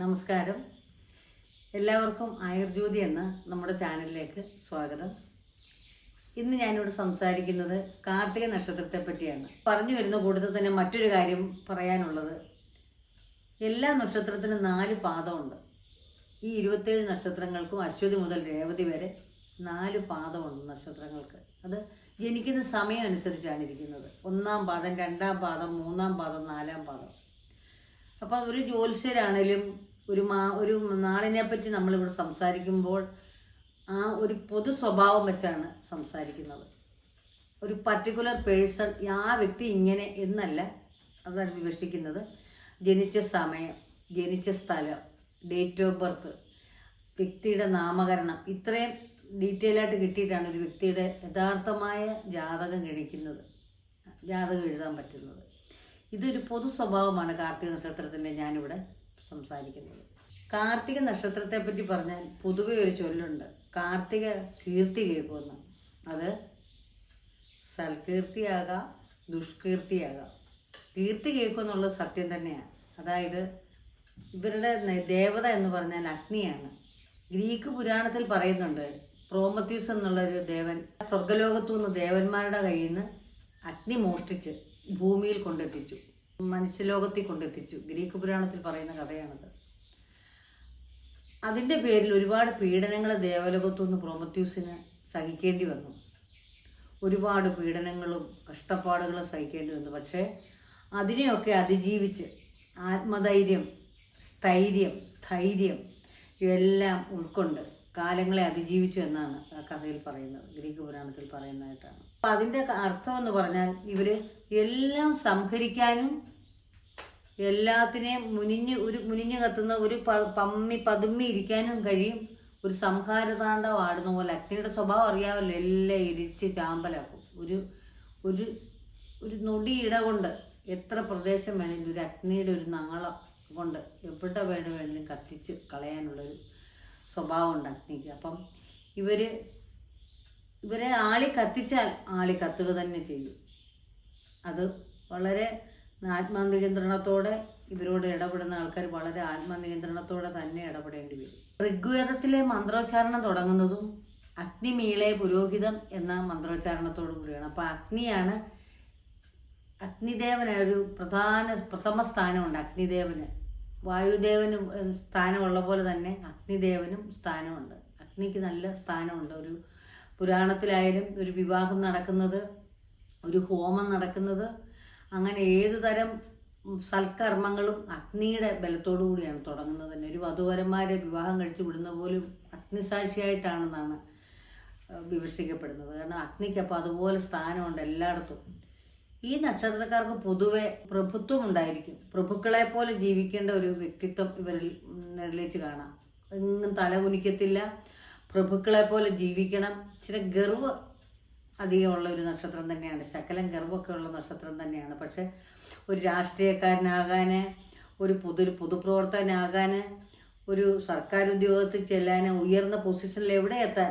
നമസ്കാരം. എല്ലാവർക്കും ആയുർജ്യോതി എന്ന നമ്മുടെ ചാനലിലേക്ക് സ്വാഗതം. ഇന്ന് ഞാനിവിടെ സംസാരിക്കുന്നത് കാർത്തിക നക്ഷത്രത്തെ പറ്റിയാണ്. പറഞ്ഞു വരുന്ന കൂട്ടത്തിൽ തന്നെ മറ്റൊരു കാര്യം പറയാനുള്ളത്. എല്ലാ നക്ഷത്രത്തിനും നാല് പാദമുണ്ട്. ഈ ഇരുപത്തേഴ് നക്ഷത്രങ്ങൾക്കും അശ്വതി മുതൽ രേവതി വരെ നാല് പാദമുണ്ട് നക്ഷത്രങ്ങൾക്ക്. അത് ജനിക്കുന്ന സമയം അനുസരിച്ചാണ് ഇരിക്കുന്നത്. ഒന്നാം പാദം രണ്ടാം പാദം മൂന്നാം പാദം നാലാം പാദം. അപ്പോൾ ഒരു ജ്യോത്സ്യരാണേലും ഒരു മാ ഒരു നാളിനെ പറ്റി നമ്മളിവിടെ സംസാരിക്കുമ്പോൾ ആ ഒരു പൊതു സ്വഭാവം വെച്ചാണ് സംസാരിക്കുന്നത്. ഒരു പർട്ടിക്കുലർ പേഴ്സൺ ആ വ്യക്തി ഇങ്ങനെ എന്നല്ല അതാണ് വിവക്ഷിക്കുന്നത്. ജനിച്ച സമയം ജനിച്ച സ്ഥലം ഡേറ്റ് ഓഫ് ബർത്ത് വ്യക്തിയുടെ നാമകരണം ഇത്രയും ഡീറ്റെയിൽ ആയിട്ട് കിട്ടിയിട്ടാണ് ഒരു വ്യക്തിയുടെ യഥാർത്ഥമായ ജാതകം ഗണിക്കുന്നത്. ജാതകം എഴുതാൻ പറ്റുന്നത്. ഇതൊരു പൊതു സ്വഭാവമാണ് കാർത്തിക നക്ഷത്രത്തിന്റെ ഞാനിവിടെ സംസാരിക്കുന്നത്. കാർത്തിക നക്ഷത്രത്തെ പറ്റി പറഞ്ഞാൽ പൊതുവെ ഒരു ചൊല്ലുണ്ട്. കാർത്തിക കീർത്തി കേൾക്കുമെന്ന് അത് സൽകീർത്തിയാകാം ദുഷ്കീർത്തിയാകാം. കീർത്തി കേൾക്കുമെന്നുള്ളത് സത്യം തന്നെയാണ്. അതായത് ഇവരുടെ ദേവത എന്ന് പറഞ്ഞാൽ അഗ്നിയാണ്. ഗ്രീക്ക് പുരാണത്തിൽ പറയുന്നുണ്ട് പ്രോമത്യൂസ് എന്നുള്ളൊരു ദേവൻ സ്വർഗലോകത്തു നിന്ന് ദേവന്മാരുടെ കയ്യിൽ നിന്ന് അഗ്നി മോഷ്ടിച്ച് ഭൂമിയിൽ കൊണ്ടെത്തിച്ചു. മനുഷ്യലോകത്തിൽ കൊണ്ടെത്തിച്ചു. ഗ്രീക്ക് പുരാണത്തിൽ പറയുന്ന കഥയാണത്. അതിന്റെ പേരിൽ ഒരുപാട് പീഡനങ്ങൾ ദേവലോകത്തു നിന്ന് പ്രോമത്യൂസിന് സഹിക്കേണ്ടി വന്നു. ഒരുപാട് പീഡനങ്ങളും കഷ്ടപ്പാടുകളും സഹിക്കേണ്ടി വന്നു. പക്ഷേ അതിനെയൊക്കെ അതിജീവിച്ച് ആത്മധൈര്യം സ്ഥൈര്യം ധൈര്യം എല്ലാം ഉൾക്കൊണ്ട് കാലങ്ങളെ അതിജീവിച്ചു എന്നാണ് ആ കഥയിൽ പറയുന്നത്. ഗ്രീക്ക് പുരാണത്തിൽ പറയുന്നതായിട്ടാണ്. അപ്പം അതിന്റെ അർത്ഥം എന്ന് പറഞ്ഞാൽ ഇവർ എല്ലാം സംഹരിക്കാനും എല്ലാത്തിനെയും മുനിഞ്ഞ് ഒരു മുനിഞ്ഞ് കത്തുന്ന ഒരു പമ്മി പതുമ്മി ഇരിക്കാനും കഴിയും. ഒരു സംഹാരതാണ്ഡവം ആടുന്ന പോലെ. അഗ്നിയുടെ സ്വഭാവം അറിയാമല്ലോ. എല്ലാം ഇരിച്ച് ചാമ്പലാക്കും. ഒരു ഒരു ഒരു നൊടി ഇട കൊണ്ട് എത്ര പ്രദേശം വേണമെങ്കിലും ഒരു അഗ്നിയുടെ ഒരു നാളം കൊണ്ട് എവിടെ വേണം വേണമെങ്കിലും കത്തിച്ച് കളയാനുള്ളൊരു സ്വഭാവമുണ്ട് അഗ്നിക്ക്. അപ്പം ഇവർ ഇവരെ ആളി കത്തിച്ചാൽ ആളി കത്തുക തന്നെ ചെയ്യും. അത് വളരെ ആത്മനിയന്ത്രണത്തോടെ ഇവരോട് ഇടപെടുന്ന ആൾക്കാർ വളരെ ആത്മനിയന്ത്രണത്തോടെ തന്നെ ഇടപെടേണ്ടി വരും. ഋഗ്വേദത്തിലെ മന്ത്രോച്ചാരണം തുടങ്ങുന്നതും അഗ്നിമീളെ പുരോഹിതം എന്ന മന്ത്രോച്ചാരണത്തോടു കൂടിയാണ്. അപ്പോൾ അഗ്നിയാണ് അഗ്നിദേവന് ഒരു പ്രധാന പ്രഥമ സ്ഥാനമുണ്ട് അഗ്നിദേവന്. വായുദേവനും സ്ഥാനമുള്ള പോലെ തന്നെ അഗ്നിദേവനും സ്ഥാനമുണ്ട്. അഗ്നിക്ക് നല്ല സ്ഥാനമുണ്ട്. ഒരു പുരാണത്തിലായാലും ഒരു വിവാഹം നടക്കുന്നത് ഒരു ഹോമം നടക്കുന്നത് അങ്ങനെ ഏത് തരം സൽക്കർമ്മങ്ങളും അഗ്നിയുടെ ബലത്തോടു കൂടിയാണ് തുടങ്ങുന്നത് തന്നെ. ഒരു വധുവരന്മാരെ വിവാഹം കഴിച്ചു വിടുന്ന പോലും അഗ്നിസാക്ഷിയായിട്ടാണെന്നാണ് വിമർശിക്കപ്പെടുന്നത്. കാരണം അഗ്നിക്ക് അപ്പോൾ അതുപോലെ സ്ഥാനമുണ്ട് എല്ലായിടത്തും. ഈ നക്ഷത്രക്കാർക്ക് പൊതുവെ പ്രഭുത്വം ഉണ്ടായിരിക്കും. പ്രഭുക്കളെ പോലെ ജീവിക്കേണ്ട ഒരു വ്യക്തിത്വം ഇവരിൽ നിഴലിച്ച് കാണാം. എങ്ങും തല കുനിക്കത്തില്ല. പ്രഭുക്കളെ പോലെ ജീവിക്കണം. ഇച്ചിരി ഗർവ് അധികമുള്ള ഒരു നക്ഷത്രം തന്നെയാണ്. ശകലം ഗർവൊക്കെ ഉള്ള നക്ഷത്രം തന്നെയാണ്. പക്ഷെ ഒരു രാഷ്ട്രീയക്കാരനാകാൻ ഒരു പൊതു പൊതുപ്രവർത്തകനാകാൻ ഒരു സർക്കാർ ഉദ്യോഗത്തിൽ ചെല്ലാൻ ഉയർന്ന പൊസിഷനിൽ എവിടെ എത്താൻ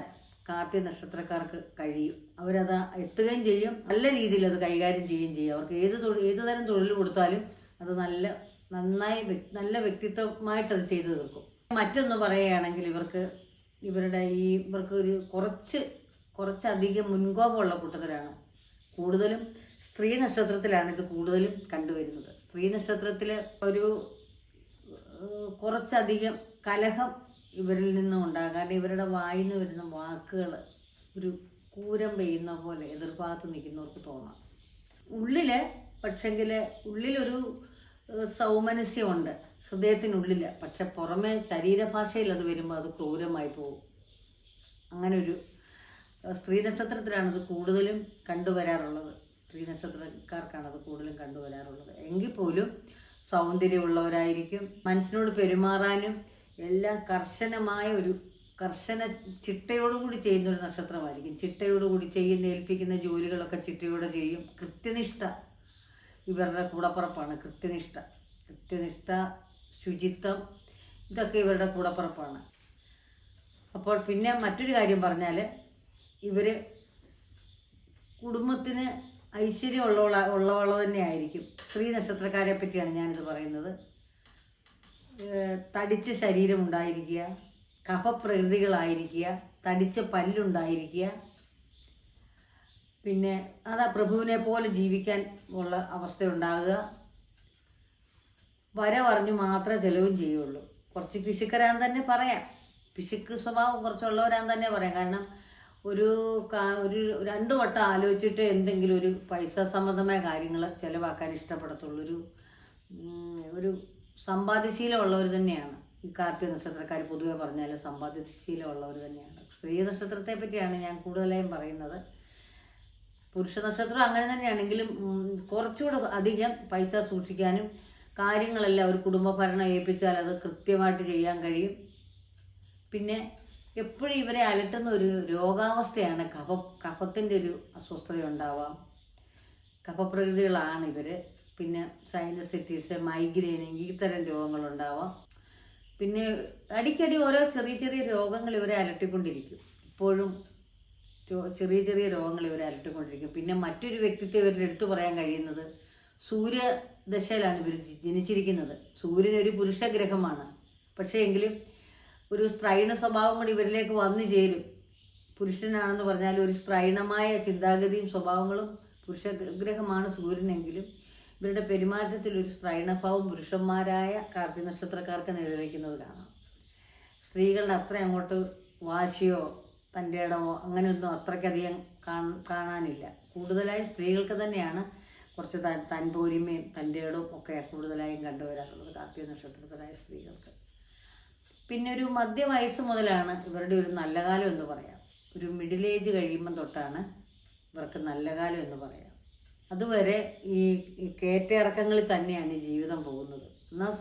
കാർത്തിക നക്ഷത്രക്കാർക്ക് കഴിയും. അവരത് എത്തുകയും ചെയ്യും. നല്ല രീതിയിൽ അത് കൈകാര്യം ചെയ്യുകയും ചെയ്യും. അവർക്ക് ഏത് തൊഴിൽ ഏത് തരം തൊഴിൽ കൊടുത്താലും അത് നല്ല നന്നായി നല്ല വ്യക്തിത്വമായിട്ട് അത് ചെയ്തു തീർക്കും. മറ്റൊന്ന് പറയുകയാണെങ്കിൽ ഇവർക്ക് ഇവരുടെ ഈ ഇവർക്ക് ഒരു കുറച്ച് കുറച്ചധികം മുൻകോപമുള്ള കൂട്ടത്തിലാണ്. കൂടുതലും സ്ത്രീ നക്ഷത്രത്തിലാണ് ഇത് കൂടുതലും കണ്ടുവരുന്നത്. സ്ത്രീ നക്ഷത്രത്തിൽ ഒരു കുറച്ചധികം കലഹം ഇവരിൽ നിന്നും ഉണ്ടാകാം. കാരണം ഇവരുടെ വായിൽ നിന്ന് വരുന്ന വാക്കുകൾ ഒരു കൂരം പെയ്യുന്ന പോലെ എതിർഭാഗത്ത് നിൽക്കുന്നവർക്ക് തോന്നാം. ഉള്ളിൽ പക്ഷെങ്കിൽ ഉള്ളിലൊരു സൗമനസ്യമുണ്ട്. ഹൃദയത്തിനുള്ളിൽ പക്ഷെ പുറമെ ശരീരഭാഷയിൽ അത് വരുമ്പോൾ അത് ക്രൂരമായി പോകും. അങ്ങനൊരു സ്ത്രീ നക്ഷത്രത്തിലാണത് കൂടുതലും കണ്ടുവരാറുള്ളത്. സ്ത്രീ നക്ഷത്രക്കാർക്കാണ് അത് കൂടുതലും കണ്ടുവരാറുള്ളത്. എങ്കിൽ പോലും സൗന്ദര്യമുള്ളവരായിരിക്കും. മനുഷ്യനോട് പെരുമാറാനും എല്ലാം കർശനമായ ഒരു കർശന ചിട്ടയോടുകൂടി ചെയ്യുന്ന ഒരു നക്ഷത്രമായിരിക്കും. ചിട്ടയോടുകൂടി ചെയ്യുന്ന ഏൽപ്പിക്കുന്ന ജോലികളൊക്കെ ചിട്ടയോടെ ചെയ്യും. കൃത്യനിഷ്ഠ ഇവരുടെ കൂടപ്പുറപ്പാണ് കൃത്യനിഷ്ഠ. കൃത്യനിഷ്ഠ ശുചിത്വം ഇതൊക്കെ ഇവരുടെ കൂടപ്പുറപ്പാണ്. അപ്പോൾ പിന്നെ മറ്റൊരു കാര്യം പറഞ്ഞാൽ ഇവർ കുടുംബത്തിന് ഐശ്വര്യം ഉള്ളവള ഉള്ളവള തന്നെ ആയിരിക്കും. സ്ത്രീ നക്ഷത്രക്കാരെ പറ്റിയാണ് ഞാനിത് പറയുന്നത്. തടിച്ച ശരീരം ഉണ്ടായിരിക്കുക കഫപ്രകൃതികളായിരിക്കുക തടിച്ച പല്ലുണ്ടായിരിക്കുക. പിന്നെ അതാ പ്രഭുവിനെ പോലെ ജീവിക്കാൻ ഉള്ള അവസ്ഥ ഉണ്ടാകുക വര പറഞ്ഞു മാത്രമേ ചെലവും ചെയ്യുള്ളൂ. കുറച്ച് പിശുക്കരാൻ തന്നെ പറയാം. പിശുക്ക് സ്വഭാവം കുറച്ചുള്ളവരാൻ തന്നെ പറയാം. കാരണം ഒരു ഒരു രണ്ട് വട്ടം ആലോചിച്ചിട്ട് എന്തെങ്കിലും ഒരു പൈസ സംബന്ധമായ കാര്യങ്ങൾ ചിലവാക്കാൻ ഇഷ്ടപ്പെടത്തുള്ളൂ. ഒരു ഒരു സമ്പാദ്യശീലമുള്ളവർ തന്നെയാണ്. ഈ കാർത്തിക നക്ഷത്രക്കാർ പൊതുവെ പറഞ്ഞാൽ സമ്പാദ്യശീലമുള്ളവർ തന്നെയാണ്. സ്ത്രീ നക്ഷത്രത്തെ പറ്റിയാണ് ഞാൻ കൂടുതലായും പറയുന്നത്. പുരുഷ നക്ഷത്രം അങ്ങനെ തന്നെയാണെങ്കിലും കുറച്ചുകൂടെ അധികം പൈസ സൂക്ഷിക്കാനും കാര്യങ്ങളെല്ലാം ഒരു കുടുംബ ഭരണം ഏൽപ്പിച്ചാൽ അത് കൃത്യമായിട്ട് ചെയ്യാൻ കഴിയും. പിന്നെ എപ്പോഴും ഇവരെ അലട്ടുന്ന ഒരു രോഗാവസ്ഥയാണ് കഫ കഫത്തിന്റെ ഒരു അസ്വസ്ഥതയുണ്ടാവാം. കഫപ്രകൃതികളാണ് ഇവർ പിന്നെ സൈനസിറ്റീസ് മൈഗ്രെയിൻ ഈ തരം രോഗങ്ങളുണ്ടാവാം. പിന്നെ അടിക്കടി ഓരോ ചെറിയ ചെറിയ രോഗങ്ങൾ ഇവരെ അലട്ടിക്കൊണ്ടിരിക്കും. ഇപ്പോഴും ചെറിയ ചെറിയ രോഗങ്ങൾ ഇവരെ അലട്ടിക്കൊണ്ടിരിക്കും. പിന്നെ മറ്റൊരു വ്യക്തിത്വം ഇവരുടെ എടുത്തു പറയാൻ കഴിയുന്നത് സൂര്യദശയിലാണ് ഇവർ ജനിച്ചിരിക്കുന്നത്. സൂര്യൻ ഒരു പുരുഷഗ്രഹമാണ്. പക്ഷേ എങ്കിലും ഒരു സ്ത്രൈണ സ്വഭാവം കൂടി ഇവരിലേക്ക് വന്നു ചേരും. പുരുഷനാണെന്ന് പറഞ്ഞാൽ ഒരു സ്ത്രൈണമായ ചിന്താഗതിയും സ്വഭാവങ്ങളും പുരുഷഗ്രഹമാണ് സൂര്യനെങ്കിലും. ഇവരുടെ പെരുമാറ്റത്തിൽ ഒരു സ്ത്രൈണഭാവം പുരുഷന്മാരായ കാർത്തി നക്ഷത്രക്കാർക്ക് നിഴലിക്കുന്നത് കാണാം. സ്ത്രീകളുടെ അത്ര അങ്ങോട്ട് വാശിയോ തന്റെ ഇടമോ അങ്ങനെയൊന്നും അത്രയ്ക്കധികം കാണാനില്ല. കൂടുതലായി സ്ത്രീകൾക്ക് തന്നെയാണ് കുറച്ച് തൻ തൻപോരിമയും തന്റെ ഇടവും ഒക്കെ കൂടുതലായും കണ്ടുവരാറുള്ളത് കാർത്തിക നക്ഷത്രത്തിലായ സ്ത്രീകൾക്ക്. പിന്നെ ഒരു മധ്യവയസ്സ് മുതലാണ് ഇവരുടെ ഒരു നല്ല കാലം എന്ന് പറയാം. ഒരു മിഡിൽ ഏജ് കഴിയുമ്പം തൊട്ടാണ് ഇവർക്ക് നല്ല കാലം എന്ന് പറയാം. അതുവരെ ഈ കയറ്റിറക്കങ്ങളിൽ തന്നെയാണ് ജീവിതം പോകുന്നത്. എന്നാൽ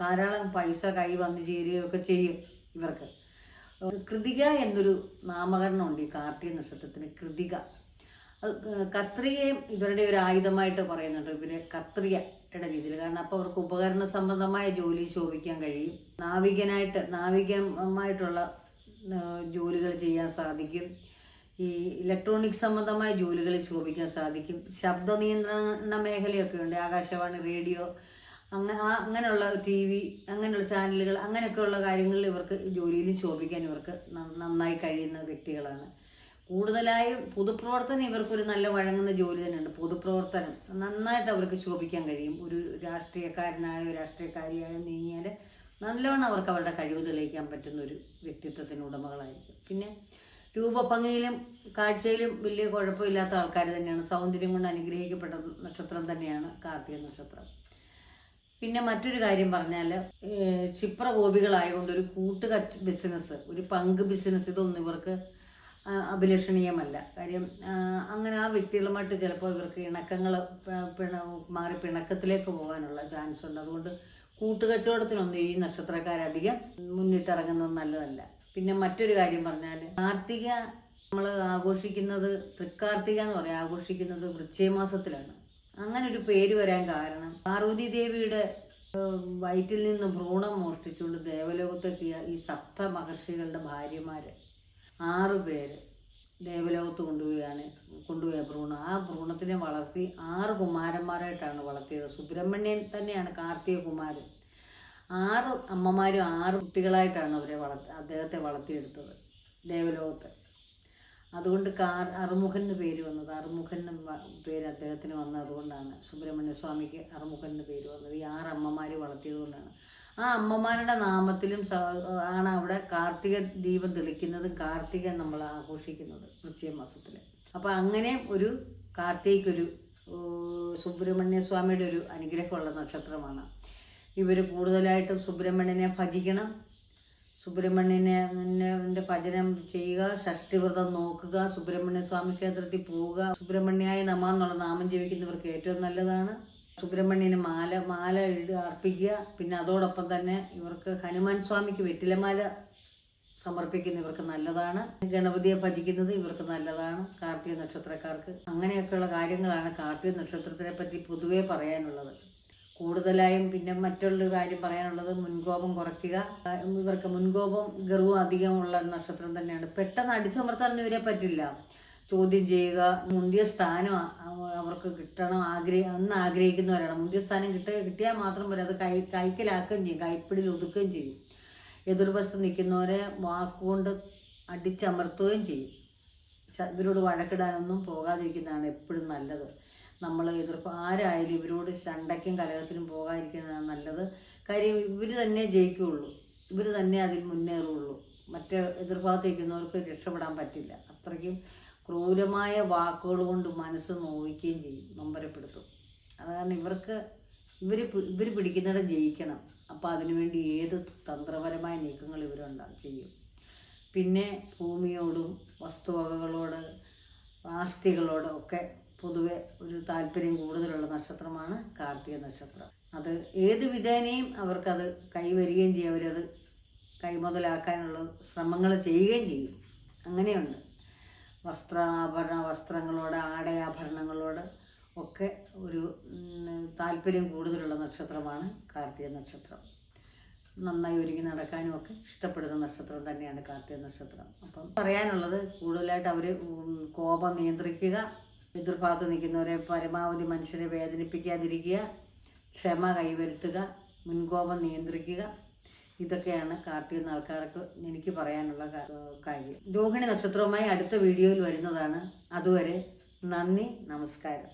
ധാരാളം പൈസ കൈ വന്നു ചേരുകയൊക്കെ ചെയ്യും ഇവർക്ക്. കൃതിക എന്നൊരു നാമകരണമുണ്ട് ഈ കാർത്തിക നക്ഷത്രത്തിന്. കൃതിക. കത്രികയും ഇവരുടെ ഒരു ആയുധമായിട്ട് പറയുന്നുണ്ട്. ഇവർ കത്രികയുടെ രീതിയിൽ. കാരണം അപ്പോൾ അവർക്ക് ഉപകരണ സംബന്ധമായ ജോലി ശോഭിക്കാൻ കഴിയും. നാവികനായിട്ട് നാവികമായിട്ടുള്ള ജോലികൾ ചെയ്യാൻ സാധിക്കും. ഈ ഇലക്ട്രോണിക് സംബന്ധമായ ജോലികൾ ശോഭിക്കാൻ സാധിക്കും. ശബ്ദ നിയന്ത്രണ മേഖലയൊക്കെ ഉണ്ട്. ആകാശവാണി റേഡിയോ അങ്ങനെ അങ്ങനെയുള്ള ടി വി അങ്ങനെയുള്ള ചാനലുകൾ അങ്ങനെയൊക്കെയുള്ള കാര്യങ്ങളിൽ ഇവർക്ക് ജോലിയിൽ ശോഭിക്കാൻ ഇവർക്ക് നന്നായി കഴിയുന്ന വ്യക്തികളാണ്. കൂടുതലായും പൊതുപ്രവർത്തനം ഇവർക്കൊരു നല്ല വഴങ്ങുന്ന ജോലി തന്നെയുണ്ട്. പൊതുപ്രവർത്തനം. നന്നായിട്ട് അവർക്ക് ശോഭിക്കാൻ കഴിയും. ഒരു രാഷ്ട്രീയക്കാരനായോ രാഷ്ട്രീയക്കാരിയായോ നീങ്ങിയാൽ നല്ലവണ്ണം അവർക്ക് അവരുടെ കഴിവ് തെളിയിക്കാൻ പറ്റുന്ന ഒരു വ്യക്തിത്വത്തിന് ഉടമകളായിരിക്കും. പിന്നെ രൂപഭംഗിയിലും കാഴ്ചയിലും വലിയ കുഴപ്പമില്ലാത്ത ആൾക്കാർ തന്നെയാണ്. സൗന്ദര്യം കൊണ്ട് അനുഗ്രഹിക്കപ്പെട്ട നക്ഷത്രം തന്നെയാണ് കാർത്തിക നക്ഷത്രം. പിന്നെ മറ്റൊരു കാര്യം പറഞ്ഞാൽ ക്ഷിപ്രകോപികളായതുകൊണ്ട് ഒരു കൂട്ട് ബിസിനസ് ഒരു പങ്ക് ബിസിനസ് ഇതൊന്നും ഇവർക്ക് അഭിലഷണീയമല്ല. കാര്യം അങ്ങനെ ആ വ്യക്തികളുമായിട്ട് ചിലപ്പോൾ ഇവർക്ക് ഇണക്കങ്ങൾ പിണ മാറി പിണക്കത്തിലേക്ക് പോകാനുള്ള ചാൻസ് ഉണ്ട്. അതുകൊണ്ട് കൂട്ടുകച്ചവടത്തിനൊന്നും ഈ നക്ഷത്രക്കാരധികം മുന്നിട്ടിറങ്ങുന്നത് നല്ലതല്ല. പിന്നെ മറ്റൊരു കാര്യം പറഞ്ഞാൽ കാർത്തിക നമ്മൾ ആഘോഷിക്കുന്നത് തൃക്കാർത്തിക എന്ന് പറയാം ആഘോഷിക്കുന്നത് വൃശ്ചയമാസത്തിലാണ് അങ്ങനെ ഒരു പേര് വരാൻ കാരണം പാർവതി ദേവിയുടെ വയറ്റിൽ നിന്ന് ഭ്രൂണം മോഷ്ടിച്ചുകൊണ്ട് ദേവലോകത്തേക്ക് ഈ സപ്ത മഹർഷികളുടെ ഭാര്യമാര് ആറ് പേര് ദേവലോകത്ത് കൊണ്ടുപോയാണ് കൊണ്ടുപോയ ഭ്രൂണം. ആ ഭ്രൂണത്തിനെ വളർത്തി ആറ് കുമാരന്മാരായിട്ടാണ് വളർത്തിയത്. സുബ്രഹ്മണ്യൻ തന്നെയാണ് കാർത്തിക കുമാരൻ. ആറ് അമ്മമാരും ആറ് കുട്ടികളായിട്ടാണ് അവരെ വളർത്തി അദ്ദേഹത്തെ വളർത്തിയെടുത്തത് ദേവലോകത്ത്. അതുകൊണ്ട് കാർ അറുമുഖന് പേര് വന്നത്. അറുമുഖൻ എന്ന് പേര് അദ്ദേഹത്തിന് വന്നത് അതുകൊണ്ടാണ് സുബ്രഹ്മണ്യ സ്വാമിക്ക് അറുമുഖന്റെ പേര് വന്നത്. ഈ ആറ് അമ്മമാർ വളർത്തിയത് കൊണ്ടാണ്. ആ അമ്മമാരുടെ നാമത്തിലും ആണ് അവിടെ കാർത്തിക ദീപം തെളിക്കുന്നതും കാർത്തിക നമ്മൾ ആഘോഷിക്കുന്നത് വൃശ്ചിക മാസത്തിൽ അപ്പോൾ അങ്ങനെ ഒരു കാർത്തികൊരു സുബ്രഹ്മണ്യ സ്വാമിയുടെ ഒരു അനുഗ്രഹമുള്ള നക്ഷത്രമാണ്. ഇവർ കൂടുതലായിട്ടും സുബ്രഹ്മണ്യനെ ഭജിക്കണം. സുബ്രഹ്മണ്യനെ ഭജനം ചെയ്യുക ഷഷ്ടിവ്രതം നോക്കുക സുബ്രഹ്മണ്യ സ്വാമി ക്ഷേത്രത്തിൽ പോവുക. സുബ്രഹ്മണ്യായ നമ എന്നുള്ള നാമം ജീവിക്കുന്നവർക്ക് ഏറ്റവും നല്ലതാണ്. സുബ്രഹ്മണ്യന് മാല മാല അർപ്പിക്കുക. പിന്നെ അതോടൊപ്പം തന്നെ ഇവർക്ക് ഹനുമാൻ സ്വാമിക്ക് വെറ്റിലമാല സമർപ്പിക്കുന്ന ഇവർക്ക് നല്ലതാണ്. ഗണപതിയെ ഭജിക്കുന്നത് ഇവർക്ക് നല്ലതാണ്. കാർത്തിക നക്ഷത്രക്കാർക്ക് അങ്ങനെയൊക്കെയുള്ള കാര്യങ്ങളാണ് കാർത്തിക നക്ഷത്രത്തിനെ പറ്റി പൊതുവേ പറയാനുള്ളത്. കൂടുതലായും പിന്നെ മറ്റുള്ളൊരു കാര്യം പറയാനുള്ളത് മുൻകോപം കുറയ്ക്കുക. ഇവർക്ക് മുൻകോപം ഗർവും അധികമുള്ള നക്ഷത്രം തന്നെയാണ്. പെട്ടെന്ന് അടിച്ചമർത്താൻ ഇവരെ പറ്റില്ല. ചോദ്യം ചെയ്യുക മുന്തിയ സ്ഥാനം അവർക്ക് കിട്ടണം ആഗ്രഹ എന്ന് ആഗ്രഹിക്കുന്നവരാണ്. മുന്തിയ സ്ഥാനം കിട്ട കിട്ടിയാൽ മാത്രം പോരാ അത് കൈ കൈക്കലാക്കുകയും ചെയ്യും കൈപ്പിടിയിൽ ഒതുക്കുകയും ചെയ്യും. എതിർവശത്ത് നിൽക്കുന്നവരെ വാക്കുകൊണ്ട് അടിച്ചമർത്തുകയും ചെയ്യും. ഇവരോട് വഴക്കിടാനൊന്നും പോകാതിരിക്കുന്നതാണ് എപ്പോഴും നല്ലത്. നമ്മൾ എതിർപ്പ് ആരായാലും ഇവരോട് ശണ്ടയ്ക്കും കലഹത്തിനും പോകാതിരിക്കുന്നതാണ് നല്ലത്. കാര്യം ഇവർ തന്നെ ജയിക്കുകയുള്ളൂ. ഇവർ തന്നെ അതിൽ മുന്നേറുകയുള്ളൂ. മറ്റേ എതിർഭാഗത്ത് നിൽക്കുന്നവർക്ക് രക്ഷപ്പെടാൻ പറ്റില്ല. അത്രയ്ക്കും ക്രൂരമായ വാക്കുകൾ കൊണ്ട് മനസ്സ് നോവിക്കുകയും ചെയ്യും നൊമ്പരപ്പെടുത്തും. അത് കാരണം ഇവർക്ക് ഇവർ ഇവർ പിടിക്കുന്നിടം ജയിക്കണം. അപ്പോൾ അതിനുവേണ്ടി ഏത് തന്ത്രപരമായ നീക്കങ്ങൾ ഇവരുണ്ടാകും ചെയ്യും. പിന്നെ ഭൂമിയോടും വസ്തുവകകളോട് ആസ്തികളോട് ഒക്കെ പൊതുവെ ഒരു താല്പര്യം കൂടുതലുള്ള നക്ഷത്രമാണ് കാർത്തിക നക്ഷത്രം. അത് ഏത് വിധേനയും അവർക്കത് കൈവരികയും ചെയ്യും. അവരത് കൈമുതലാക്കാനുള്ള ശ്രമങ്ങൾ ചെയ്യുകയും ചെയ്യും. അങ്ങനെയുണ്ട്. വസ്ത്രാഭരണ വസ്ത്രങ്ങളോട് ആടയാഭരണങ്ങളോട് ഒക്കെ ഒരു താല്പര്യം കൂടുതലുള്ള നക്ഷത്രമാണ് കാർത്തിക നക്ഷത്രം. നന്നായി ഒരുങ്ങി നടക്കാനും ഒക്കെ ഇഷ്ടപ്പെടുന്ന നക്ഷത്രം തന്നെയാണ് കാർത്തിക നക്ഷത്രം. അപ്പം പറയാനുള്ളത് കൂടുതലായിട്ട് അവർ കോപം നിയന്ത്രിക്കുക എതിർഭാഗത്ത് നിൽക്കുന്നവരെ പരമാവധി മനുഷ്യരെ വേദനിപ്പിക്കാതിരിക്കുക ക്ഷമ കൈവരുത്തുക മുൻകോപം നിയന്ത്രിക്കുക ഇതൊക്കെയാണ് കാർത്തിക ആൾക്കാർക്ക് എനിക്ക് പറയാനുള്ള കാര്യം. രോഹിണി നക്ഷത്രവുമായി അടുത്ത വീഡിയോയിൽ വരുന്നതാണ്. അതുവരെ നന്ദി നമസ്കാരം.